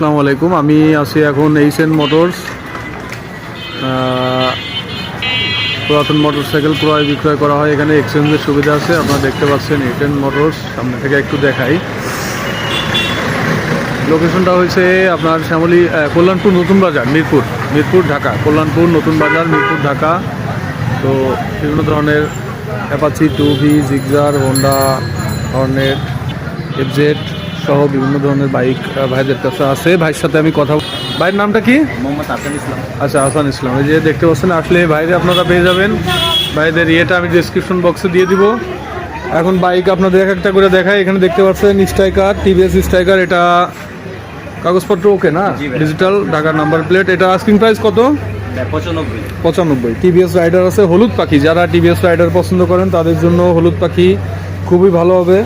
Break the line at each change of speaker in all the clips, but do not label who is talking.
আসসালামু আলাইকুম। আমি আছি এখন এইচএন মোটরস পুরাতন মোটরসাইকেল ক্রয় বিক্রয় করা হয়। এখানে এক্সচেঞ্জের সুবিধা আছে, আপনারা দেখতে পাচ্ছেন এইচএন মোটরস সামনে থেকে একটু দেখাই। লোকেশনটা হয়েছে আপনার শ্যামলী কল্যাণপুর নতুন বাজার, মিরপুর মিরপুর, ঢাকা। কল্যাণপুর নতুন বাজার, মিরপুর, ঢাকা। তো বিভিন্ন ধরনের Apache two V Gixxer Honda Hornet FZ সহ বিভিন্ন ধরনের বাইক ভাইদের কাছে আছে। ভাইয়ের সাথে আমি কথা ভাইয়ের নামটা কি?
মোহাম্মদ আসান ইসলাম।
আচ্ছা এই যে দেখতে পাচ্ছেন আসলে বাইরে আপনারা পেয়ে যাবেন। ভাইদের ইয়েটা আমি ডিসক্রিপশন বক্সে দিয়ে দিব। এখন বাইক আপনাদের এক একটা করে দেখাই। এখানে দেখতে পাচ্ছেন স্ট্রাইকার টিভিএস স্ট্রাইকার। এটা কাগজপত্র ওকে না? ডিজিটাল ঢাকার নাম্বার প্লেট। এটা আস্কিং প্রাইস কত?
পঁচানব্বই।
পঁচানব্বই। টিভিএস রাইডার আছে হলুদ পাখি। যারা টিভিএস রাইডার পছন্দ করেন তাদের জন্য হলুদ পাখি খুবই ভালো হবে।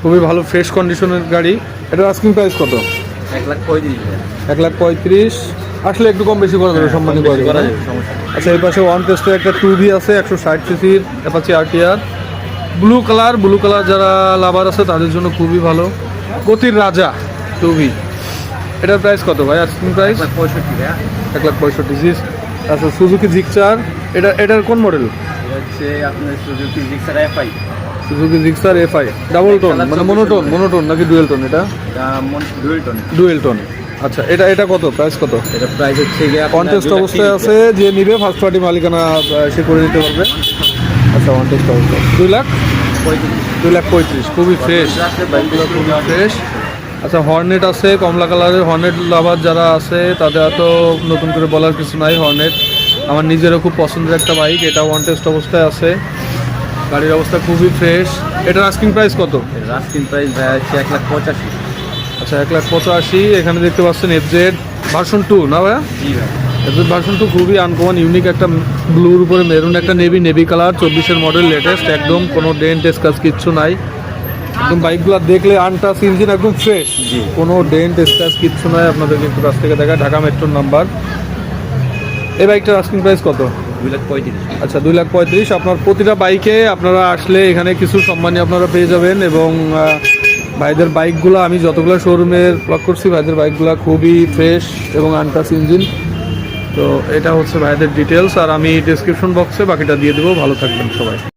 খুবই ভালো ফ্রেশ কন্ডিশনের গাড়ি। এটা আস্কিং প্রাইস কত?
এক লাখ পঁয়ত্রিশ।
এক লাখ পঁয়ত্রিশ আসলে একটু কম বেশি করা যাবে সম্মানী
কম
করা যাবে। আচ্ছা এই পাশে ওয়ান টেস্টের একটা টু ভি আছে একশো ষাট সিসির Apache RTR blue colour blue colour যারা লাভার আছে তাদের জন্য খুবই ভালো। গতির রাজা টু ভি এটার প্রাইস কত ভাই আস্কিং প্রাইস
এক লাখ পঁয়ষট্টি।
এক লাখ পঁয়ষট্টি জিস আচ্ছা সুজুকি জিক্সার এটা এটার কোন মডেল
হচ্ছে আপনার Suzuki Gixxer FI
Suzuki Gixxer FI double tone মানে মনোটোন মনোটোন নাকি ডুয়েল টোন এটা?
ডুয়েল টন
ডুয়েল টোন আচ্ছা এটা এটা কত? প্রাইস কত?
এটা প্রাইস হচ্ছে
কন্টেস্ট অবস্থায় আছে যে নিবে ফার্স্ট পার্টি মালিকানা সে করে নিতে পারবে। আচ্ছা কন্টেস্ট অবস্থা। দুই লাখ? দুই লাখ পঁয়ত্রিশ খুবই ফ্রেশ
খুবই
ফ্রেশ আচ্ছা হর্নেট আছে কমলা কালারের হর্নেট লাভার যারা আছে তাদের তো নতুন করে বলার কিছু নাই হর্নেট আমার নিজেরও খুব পছন্দের একটা বাইক এটা ওয়ান টেস্ট অবস্থায় আছে। গাড়ির অবস্থা খুবই ফ্রেশ এটার আস্কিং প্রাইস কত?
রাস্কিন প্রাইস ভাই হচ্ছে এক লাখ পঁচাশি।
আচ্ছা এক লাখ পঁচাশি। এখানে দেখতে পাচ্ছেন এফজেড ভার্সন টু না ভাইয়া?
জি ভাই।
এফজেড ভার্সন টু খুবই আনকমন ইউনিক একটা ব্লুর উপরে মেরুন একটা নেভি নেভি কালার চব্বিশের মডেল লেটেস্ট একদম কোনো ডেন্ট কাজ কিচ্ছু নাই। একদম বাইকগুলো দেখলে আনটাস ইঞ্জিন একদম ফ্রেশ
জি।
কোনো ডেন্ট স্ক্র্যাচ কিচ্ছু নাই আপনাদের কিন্তু কাছ থেকে দেখা ঢাকা মেট্রোর নাম্বার এই বাইকটার আস্কিং প্রাইস কত? আচ্ছা দুই লাখ পঁয়ত্রিশ। আপনার প্রতিটা বাইকে আপনারা আসলে এখানে কিছু সম্মানী আপনারা পেয়ে যাবেন এবং ভাইদের বাইকগুলো, আমি যতগুলো শোরুমের ব্লক করছি, ভাইদের বাইকগুলো খুবই ফ্রেশ এবং আনটাস ইঞ্জিন তো এটা হচ্ছে ভাইদের ডিটেলস আর আমি ডিসক্রিপশন বক্সে বাকিটা দিয়ে দেবো। ভালো থাকবেন সবাই।